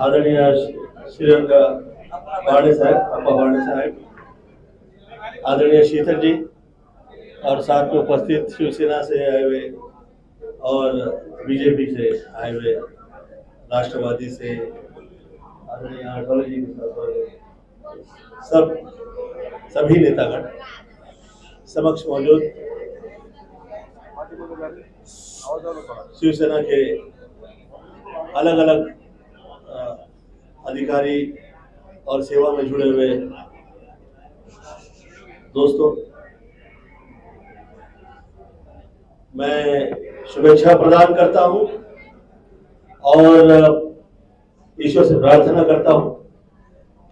आदरणीय श्रीरंग बाणे साहब अप्पा बाणे साहब, आदरणीय शीतल जी और साथ में उपस्थित शिवसेना से आए हुए और बीजेपी से आए हुए राष्ट्रवादी से, आदरणीय अटल जी सब, सभी नेतागण समक्ष मौजूद शिवसेना के अलग अलग अधिकारी और सेवा में जुड़े हुए दोस्तों, मैं शुभेच्छा प्रदान करता हूँ और ईश्वर से प्रार्थना करता हूँ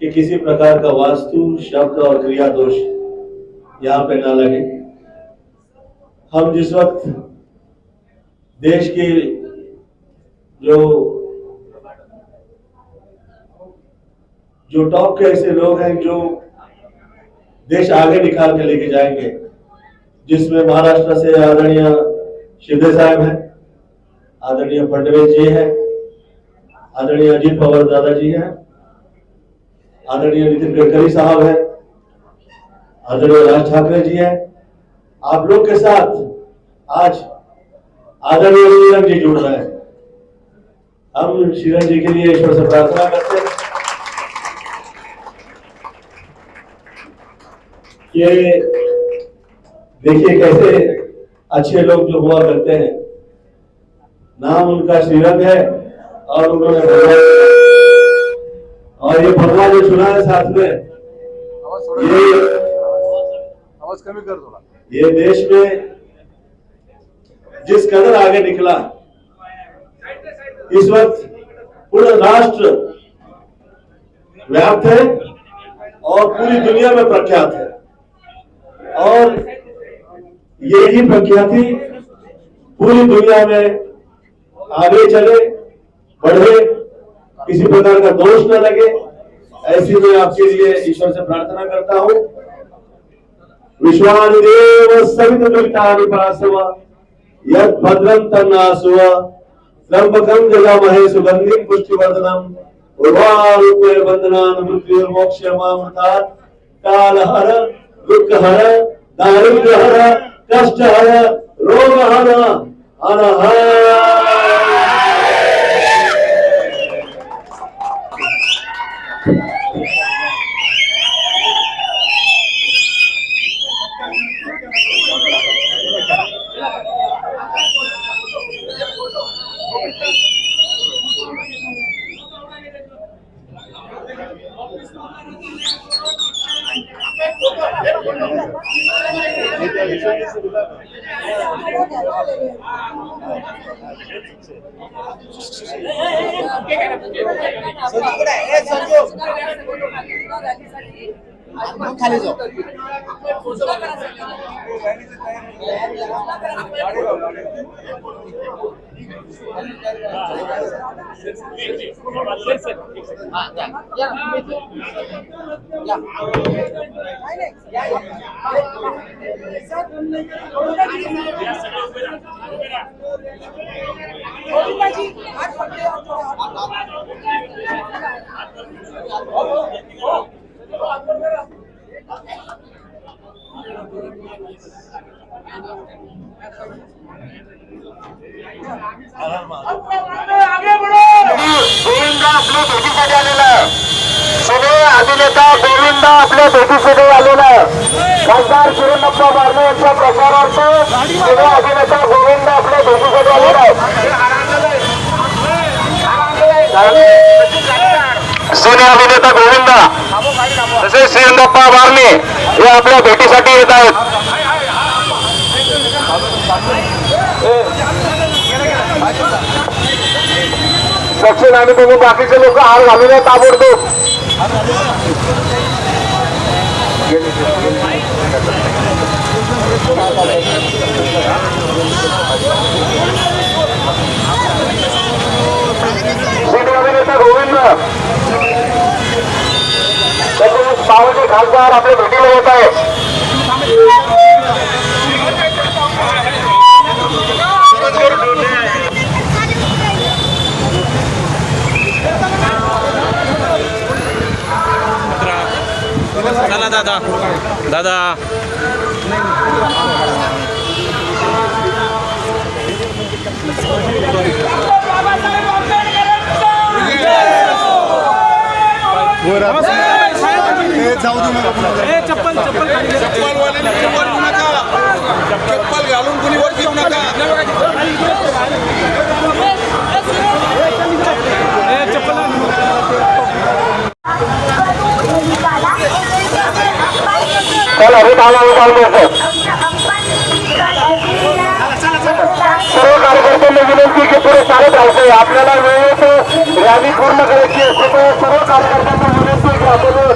कि किसी प्रकार का वास्तु, शब्द और क्रिया दोष यहाँ पे ना लगे। हम जिस वक्त देश के जो जो टॉप के ऐसे लोग हैं जो देश आगे निकाल के लेके जाएँगे, जिसमें महाराष्ट्र से आदरणीय शिंदे साहब हैं, आदरणीय फडणवीस जी हैं, आदरणीय अजीत पवार दादाजी हैं, आदरणीय नितिन गडकरी साहब हैं, आदरणीय राज ठाकरे जी हैं, आप लोग के साथ आज आदरणीय श्रीरंग जी जुड़ रहे हैं। हम श्रीरंग जी के लिए ईश्वर से प्रार्थना करते हैं। कि देखिए कैसे अच्छे लोग जो हुआ करते हैं। नाम उनका श्रीरंग है और उन्होंने और ये भगवान जो चुना है साथ में ये आवाज़ कमी कर थोडा ये देश में जिस कदर आगे निकला इस वक्त पूरा राष्ट्र व्याप्त है और पूरी दुनिया में प्रख्यात है। और यही प्रख्याति पूरी दुनिया में आगे चले, बढ़े, किसी प्रकार का दोष न लगे। ऐसी मैं आपके लिए ईश्वर से प्रार्थना करता हूँ। विश्वानिदेव सवितुर्तानि पासव यत् भद्रं तन्नासुव त्र्यंबकं जगामहे सुगन्धिं पुष्टिवर्धनम् उर्वारुक्मेर बन्धनान् मृत्युर्मोक्षमामृतात् कालहर दुःखहर दारिद्र्यहर कष्टहर रोगहर খালি যাও जाऊ गोविंद आपल्या भेटीसाठी आलेला सगळे अभिनेता गोविंद आपल्या भेटीसाठी आलेला खासदार किरणप्पा बारणे यांच्या प्रचारार्थ सगळे अभिनेता गोविंद आपल्या भेटीसाठी आलेला जुने अभिनेता गोविंद तसेच श्रीरंगप्पा बारणे हे आपल्या भेटीसाठी येत आहेत. दक्षिण आणि तुम्ही बाकीचे लोक हार घालून ताबडतोब. पावटे खासदार आपल्या भेटीला येत आहे चला दादा दादा चप्पलवाल्याने चप्पल घेऊ नका. चप्पल घालून कुणी वर घेऊ नका. चला हे डाला उभारून येतो सर्व कार्यकर्त्यांना विनंती की पुढे चालत राहायचंय आपल्याला वेळेत रॅली पूर्ण करायची असते सर्व कार्यकर्त्यांना विनंती की आपण